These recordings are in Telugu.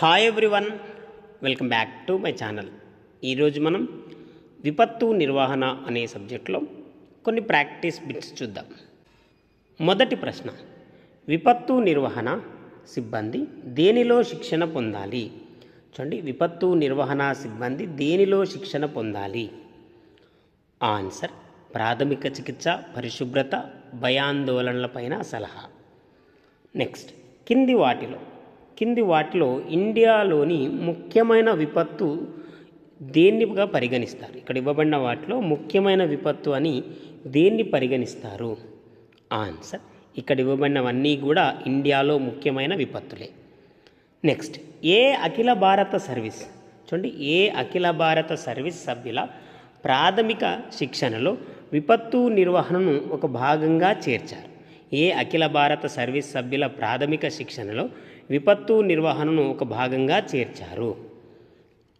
Hi everyone welcome back to my channel ఈరోజు మనం విపత్తు నిర్వహణ అనే సబ్జెక్ట్లో కొన్ని ప్రాక్టీస్ బిట్స్ చూద్దాం. మొదటి ప్రశ్న విపత్తు నిర్వహణ సిబ్బంది దేనిలో శిక్షణ పొందాలి? చూడండి విపత్తు నిర్వహణ సిబ్బంది దేనిలో శిక్షణ పొందాలి? ఆన్సర్ ప్రాథమిక చికిత్స పరిశుభ్రత భయాందోళనలపైన సలహా. నెక్స్ట్ కింది వాటిలో కింది వాటిలో ఇండియాలోని ముఖ్యమైన విపత్తు దేన్నిగా పరిగణిస్తారు? ఇక్కడ ఇవ్వబడిన వాటిలో ముఖ్యమైన విపత్తు అని దేన్ని పరిగణిస్తారు? ఆన్సర్ ఇక్కడ ఇవ్వబడినవన్నీ కూడా ఇండియాలో ముఖ్యమైన విపత్తులే. నెక్స్ట్ ఏ అఖిల భారత సర్వీస్? చూడండి ఏ అఖిల భారత సర్వీస్ సభ్యుల ప్రాథమిక శిక్షణలో విపత్తు నిర్వహణను ఒక భాగంగా చేర్చారు? ఏ అఖిల భారత సర్వీస్ సభ్యుల ప్రాథమిక శిక్షణలో విపత్తు నిర్వహణను ఒక భాగంగా చేర్చారు?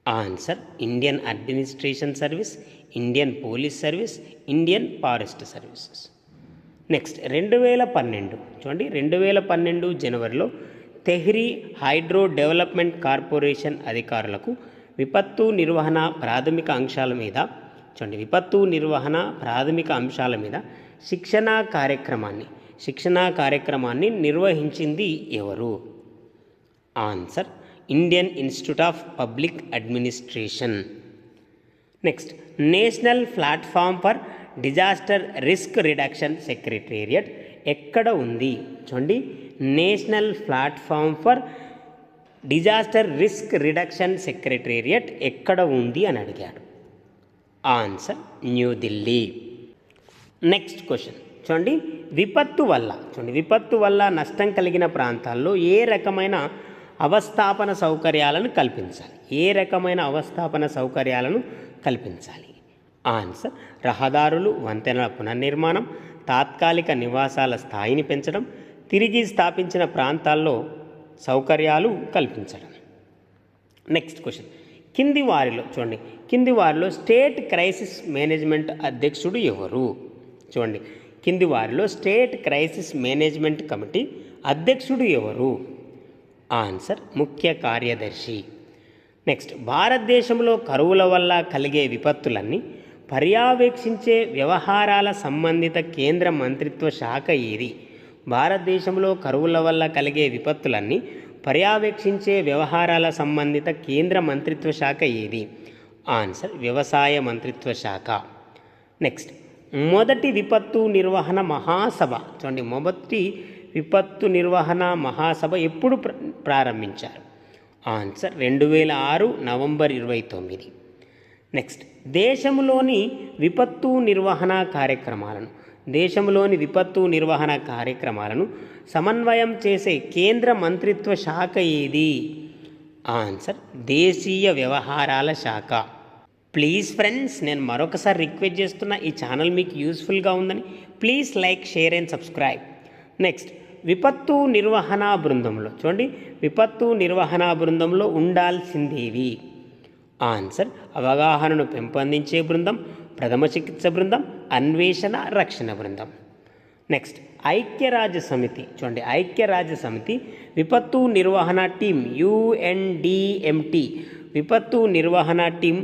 Answer Indian administration service Indian police service Indian forest services. Next రెండు వేల పన్నెండు చూడండి రెండు వేల పన్నెండు జనవరిలో తెహ్రీ హైడ్రో డెవలప్మెంట్ కార్పొరేషన్ అధికారులకు విపత్తు నిర్వహణ ప్రాథమిక అంశాల మీద చూడండి విపత్తు నిర్వహణ ప్రాథమిక అంశాల మీద శిక్షణా కార్యక్రమాన్ని శిక్షణా కార్యక్రమాన్ని నిర్వహించింది ఎవరు? Answer Indian institute of public administration. Next national platform for disaster risk reduction secretariat ఎక్కడ ఉంది? చూడండి national platform for disaster risk reduction secretariat ఎక్కడ ఉంది అని అడిగాడు. Answer New Delhi next question. చూడండి విపత్తు వల్ల చూడండి విపత్తు వల్ల నష్టం కలిగిన ప్రాంతాల్లో ఏ రకమైన అవస్థాపన సౌకర్యాలను కల్పించాలి? ఏ రకమైన అవస్థాపన సౌకర్యాలను కల్పించాలి? ఆన్సర్ రహదారులు వంతెనల పునర్నిర్మాణం తాత్కాలిక నివాసాల స్థాయిని పెంచడం తిరిగి స్థాపించిన ప్రాంతాల్లో సౌకర్యాలు కల్పించడం. నెక్స్ట్ క్వశ్చన్ కింది వారిలో చూడండి కింది వారిలో స్టేట్ క్రైసిస్ మేనేజ్మెంట్ అధ్యక్షుడు ఎవరు? చూడండి కింది వారిలో స్టేట్ క్రైసిస్ మేనేజ్మెంట్ కమిటీ అధ్యక్షుడు ఎవరు? ఆన్సర్ ముఖ్య కార్యదర్శి. నెక్స్ట్ భారతదేశంలో కరువుల వల్ల కలిగే విపత్తులన్నీ పర్యవేక్షించే వ్యవహారాల సంబంధిత కేంద్ర మంత్రిత్వ శాఖ ఏది? భారతదేశంలో కరువుల వల్ల కలిగే విపత్తులన్నీ పర్యవేక్షించే వ్యవహారాల సంబంధిత కేంద్ర మంత్రిత్వ శాఖ ఏది? ఆన్సర్ వ్యవసాయ మంత్రిత్వ శాఖ. నెక్స్ట్ మొదటి విపత్తు నిర్వహణ మహాసభ. చూడండి మొదటి విపత్తు నిర్వహణ మహాసభ ఎప్పుడు ప్ర ప్రారంభించారు? ఆన్సర్ రెండు వేల ఆరు నవంబర్ ఇరవై తొమ్మిది. నెక్స్ట్ దేశంలోని విపత్తు నిర్వహణ కార్యక్రమాలను దేశంలోని విపత్తు నిర్వహణ కార్యక్రమాలను సమన్వయం చేసే కేంద్ర మంత్రిత్వ శాఖ ఏది? ఆన్సర్ దేశీయ వ్యవహారాల శాఖ. ప్లీజ్ ఫ్రెండ్స్ నేను మరొకసారి రిక్వెస్ట్ చేస్తున్న ఈ ఛానల్ మీకు యూస్ఫుల్గా ఉందని please like share and subscribe next విపత్తు నిర్వహణ బృందంలో చూడండి విపత్తు నిర్వహణ బృందంలో ఉండాల్సిందేవి? ఆన్సర్ అవగాహనను పెంపొందించే బృందం ప్రథమ చికిత్స బృందం అన్వేషణ రక్షణ బృందం. నెక్స్ట్ ఐక్యరాజ్య సమితి చూడండి ఐక్యరాజ్య సమితి విపత్తు నిర్వహణ టీం యుఎన్డిఎంటి విపత్తు నిర్వహణ టీం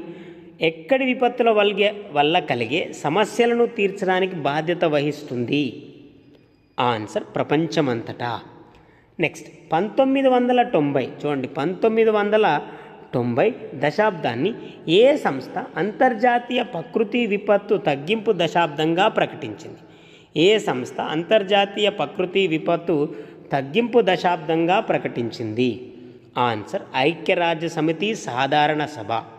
ఎక్కడి విపత్తుల వల్గే వల్ల కలిగే సమస్యలను తీర్చడానికి బాధ్యత వహిస్తుంది? ఆన్సర్ ప్రపంచమంతటా. నెక్స్ట్ పంతొమ్మిది వందల తొంభై చూడండి పంతొమ్మిది వందల తొంభై దశాబ్దాన్ని ఏ సంస్థ అంతర్జాతీయ ప్రకృతి విపత్తు తగ్గింపు దశాబ్దంగా ప్రకటించింది? ఏ సంస్థ అంతర్జాతీయ ప్రకృతి విపత్తు తగ్గింపు దశాబ్దంగా ప్రకటించింది? ఆన్సర్ ఐక్యరాజ్య సమితి సాధారణ సభ.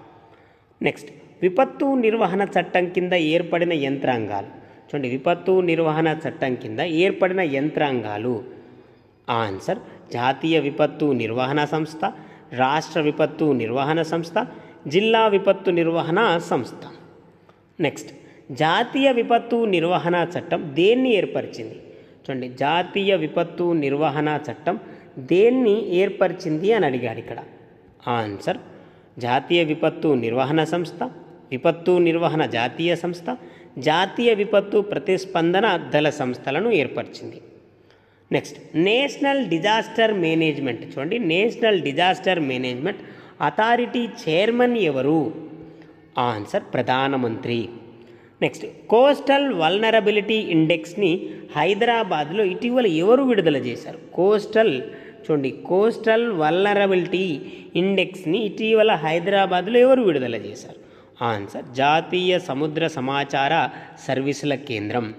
నెక్స్ట్ విపత్తు నిర్వహణ చట్టం కింద ఏర్పడిన యంత్రాంగాలు. చూడండి విపత్తు నిర్వహణ చట్టం కింద ఏర్పడిన యంత్రాంగాలు. ఆన్సర్ జాతీయ విపత్తు నిర్వహణ సంస్థ రాష్ట్ర విపత్తు నిర్వహణ సంస్థ జిల్లా విపత్తు నిర్వహణ సంస్థ. నెక్స్ట్ జాతీయ విపత్తు నిర్వహణ చట్టం దేన్ని ఏర్పరిచింది? చూడండి జాతీయ విపత్తు నిర్వహణ చట్టం దేన్ని ఏర్పరిచింది అని అడిగాడు ఇక్కడ. ఆన్సర్ జాతీయ విపత్తు నిర్వహణ సంస్థ విపత్తు నిర్వహణ జాతీయ సంస్థ జాతీయ విపత్తు ప్రతిస్పందన దళ సంస్థలను ఏర్పరిచింది. Next national disaster management. చూడండి national disaster management authority chairman ఎవరు? ఆన్సర్ ప్రధానమంత్రి. నెక్స్ట్ కోస్టల్ వల్నరబిలిటీ ఇండెక్స్ని హైదరాబాద్లో ఇటీవల ఎవరు విడుదల చేశారు? కోస్టల్ చూడండి కోస్టల్ వల్నరబిలిటీ ఇండెక్స్ని ఇటీవల హైదరాబాద్లో ఎవరు విడుదల చేశారు? ఆన్సర్ జాతీయ సముద్ర సమాచార సర్వీసుల కేంద్రం.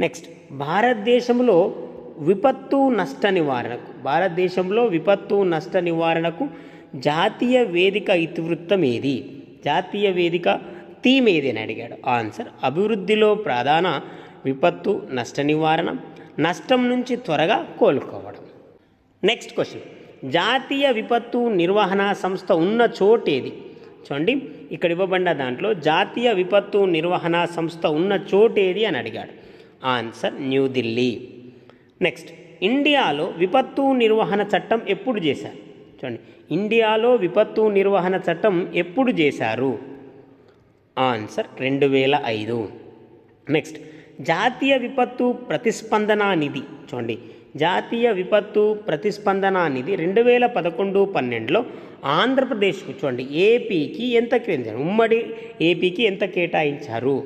నెక్స్ట్ భారతదేశంలో విపత్తు నష్ట నివారణకు భారతదేశంలో విపత్తు నష్ట నివారణకు జాతీయ వేదిక ఇతివృత్తం ఏది? జాతీయ వేదిక థీమ్ ఏది అని అడిగాడు? ఆన్సర్ అభివృద్ధిలో ప్రధాన విపత్తు నష్ట నివారణ నష్టం నుంచి త్వరగా కోలుకోవడం. నెక్స్ట్ క్వశ్చన్ జాతీయ విపత్తు నిర్వహణ సంస్థ ఉన్న చోటేది చూడండి ఇక్కడ ఇవ్వబడిన దాంట్లో జాతీయ విపత్తు నిర్వహణ సంస్థ ఉన్న చోటేది అని అడిగాడు. ఆన్సర్ న్యూఢిల్లీ నెక్స్ట్ ఇండియాలో విపత్తు నిర్వహణ చట్టం ఎప్పుడు చేశారు? చూడండి ఇండియాలో విపత్తు నిర్వహణ చట్టం ఎప్పుడు చేశారు? ఆన్సర్ రెండు వేల ఐదు. నెక్స్ట్ జాతీయ విపత్తు ప్రతిస్పందన నిధి. చూడండి జాతీయ విపత్తు ప్రతిస్పందన అనేది రెండు వేల పదకొండు పన్నెండులో ఆంధ్రప్రదేశ్కు చూడండి ఏపీకి ఎంత కేంద్రం ఉమ్మడి ఏపీకి ఎంత కేటాయించారు?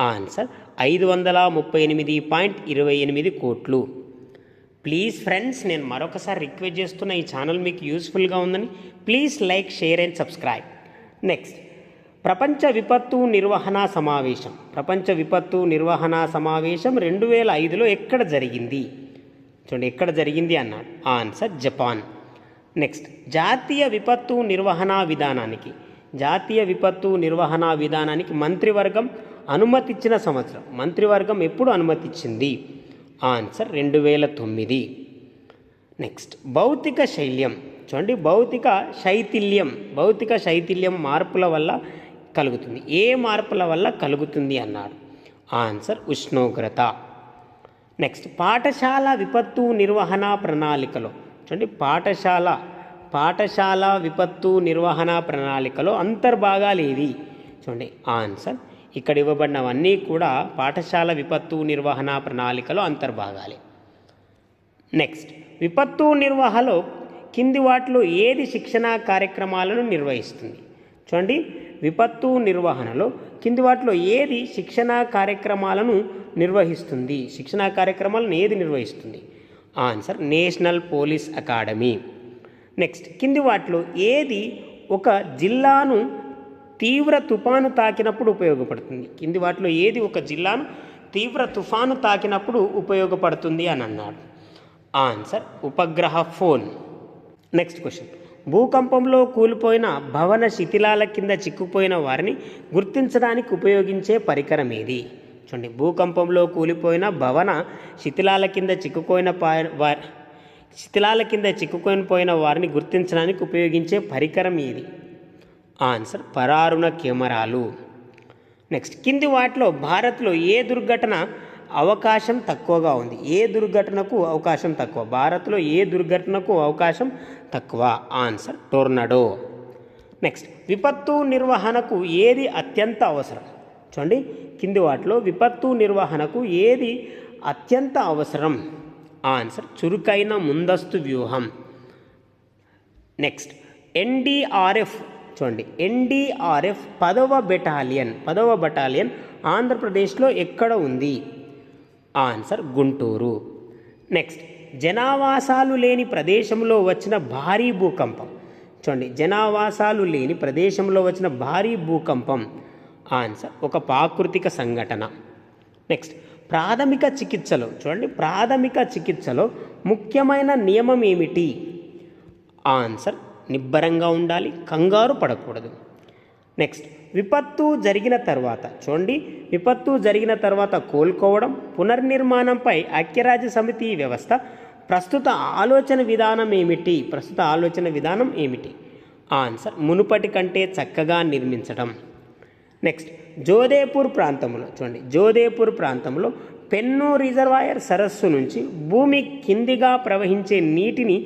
ఆన్సర్ ఐదు వందల ముప్పై ఎనిమిది పాయింట్ ఇరవై ఎనిమిది కోట్లు. ప్లీజ్ ఫ్రెండ్స్ నేను మరొకసారి రిక్వెస్ట్ చేస్తున్న ఈ ఛానల్ మీకు యూస్ఫుల్గా ఉందని please like share and subscribe. Next ప్రపంచ విపత్తు నిర్వహణ సమావేశం. ప్రపంచ విపత్తు నిర్వహణ సమావేశం రెండు వేల ఐదులో ఎక్కడ జరిగింది? చూడండి ఎక్కడ జరిగింది అన్నాడు ఆన్సర్ జపాన్. నెక్స్ట్ జాతీయ విపత్తు నిర్వహణ విధానానికి. జాతీయ విపత్తు నిర్వహణ విధానానికి మంత్రివర్గం అనుమతిచ్చిన సంవత్సరం. మంత్రివర్గం ఎప్పుడు అనుమతిచ్చింది? ఆన్సర్ రెండు వేల తొమ్మిది నెక్స్ట్ భౌతిక శైల్యం. చూడండి భౌతిక శైథిల్యం భౌతిక శైథిల్యం మార్పుల వల్ల కలుగుతుంది. ఏ మార్పుల వల్ల కలుగుతుంది అన్నాడు? ఆన్సర్ ఉష్ణోగ్రత. నెక్స్ట్ పాఠశాల విపత్తు నిర్వహణ ప్రణాళికలో. చూడండి పాఠశాల పాఠశాల విపత్తు నిర్వహణ ప్రణాళికలో అంతర్భాగాలు ఏవి? చూడండి ఆన్సర్. ఇక్కడ ఇవ్వబడినవన్నీ కూడా పాఠశాల విపత్తు నిర్వహణ ప్రణాళికలో అంతర్భాగాలే. నెక్స్ట్ విపత్తు నిర్వహణలో కింది వాటిలో ఏది శిక్షణా కార్యక్రమాలను నిర్వహిస్తుంది? చూడండి విపత్తు నిర్వహణలో కింది వాటిలో ఏది శిక్షణా కార్యక్రమాలను నిర్వహిస్తుంది? శిక్షణా కార్యక్రమాలను ఏది నిర్వహిస్తుంది? Answer national police academy. Next కింది వాటిలో ఏది ఒక జిల్లాను తీవ్ర తుఫాను తాకినప్పుడు ఉపయోగపడుతుంది? కింది వాటిలో ఏది ఒక జిల్లాను తీవ్ర తుఫాను తాకినప్పుడు ఉపయోగపడుతుంది అని అన్నాడు. ఆన్సర్ ఉపగ్రహ ఫోన్. Next question. భూకంపంలో కూలిపోయిన భవన శిథిలాల కింద చిక్కుపోయిన వారిని గుర్తించడానికి ఉపయోగించే పరికరం ఏది? చూడండి భూకంపంలో కూలిపోయిన భవన శిథిలాల కింద చిక్కుపోయిన వారి శిథిలాల కింద చిక్కుకొని పోయిన వారిని గుర్తించడానికి ఉపయోగించే పరికరం ఏది? ఆన్సర్ పరారుణ కెమెరాలు. నెక్స్ట్ కింది వాటిలో భారత్లో ఏ దుర్ఘటన అవకాశం తక్కువగా ఉంది? ఏ దుర్ఘటనకు అవకాశం తక్కువ? భారత్లో ఏ దుర్ఘటనకు అవకాశం తక్కువ ఆన్సర్. టోర్నడో. నెక్స్ట్ విపత్తు నిర్వహణకు ఏది అత్యంత అవసరం? చూడండి కింది వాటిలో విపత్తు నిర్వహణకు ఏది అత్యంత అవసరం? ఆన్సర్ చురుకైన ముందస్తు వ్యూహం. నెక్స్ట్ ఎన్డీఆర్ఎఫ్ చూడండి ఎన్డీఆర్ఎఫ్ పదవ బెటాలియన్. పదవ బెటాలియన్ ఆంధ్రప్రదేశ్లో ఎక్కడ ఉంది? ఆన్సర్ గుంటూరు. నెక్స్ట్ జనావాసాలు లేని ప్రదేశంలో వచ్చిన భారీ భూకంపం. చూడండి జనావాసాలు లేని ప్రదేశంలో వచ్చిన భారీ భూకంపం. ఆన్సర్ ఒక ప్రాకృతిక సంఘటన. నెక్స్ట్ ప్రాథమిక చికిత్సలో చూడండి ప్రాథమిక చికిత్సలో ముఖ్యమైన నియమం ఏమిటి? ఆన్సర్ నిబ్బరంగా ఉండాలి కంగారు పడకూడదు. నెక్స్ట్ విపత్తు జరిగిన తర్వాత చూడండి. విపత్తు జరిగిన తర్వాత కోలుకోవడం పునర్నిర్మాణంపై ఐక్యరాజ్య సమితి వ్యవస్థ ప్రస్తుత ఆలోచన విధానం ఏమిటి? ప్రస్తుత ఆలోచన విధానం ఏమిటి? ఆన్సర్ మునుపటి కంటే చక్కగా నిర్మించడం. నెక్స్ట్ జోదేపూర్ ప్రాంతంలో చూడండి. జోధేపూర్ ప్రాంతంలో పెన్ను రిజర్వాయర్ సరస్సు నుంచి భూమి కిందిగా ప్రవహించే నీటిని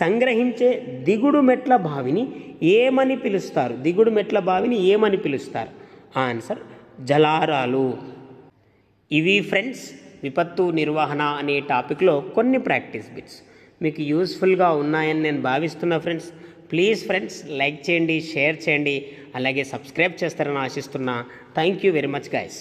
సంగ్రహించే దిగుడు మెట్ల బావిని ఏమని పిలుస్తారు? దిగుడు మెట్ల బావిని ఏమని పిలుస్తారు? ఆన్సర్ జలారాలు. ఇవి ఫ్రెండ్స్ విపత్తు నిర్వహణ అనే టాపిక్లో కొన్ని ప్రాక్టీస్ బిట్స్. మీకు యూస్ఫుల్గా ఉన్నాయని నేను భావిస్తున్నా ఫ్రెండ్స్ ప్లీజ్ ఫ్రెండ్స్ లైక్ చేయండి షేర్ చేయండి అలాగే సబ్స్క్రైబ్ చేస్తారని ఆశిస్తున్నా. Thank you very much guys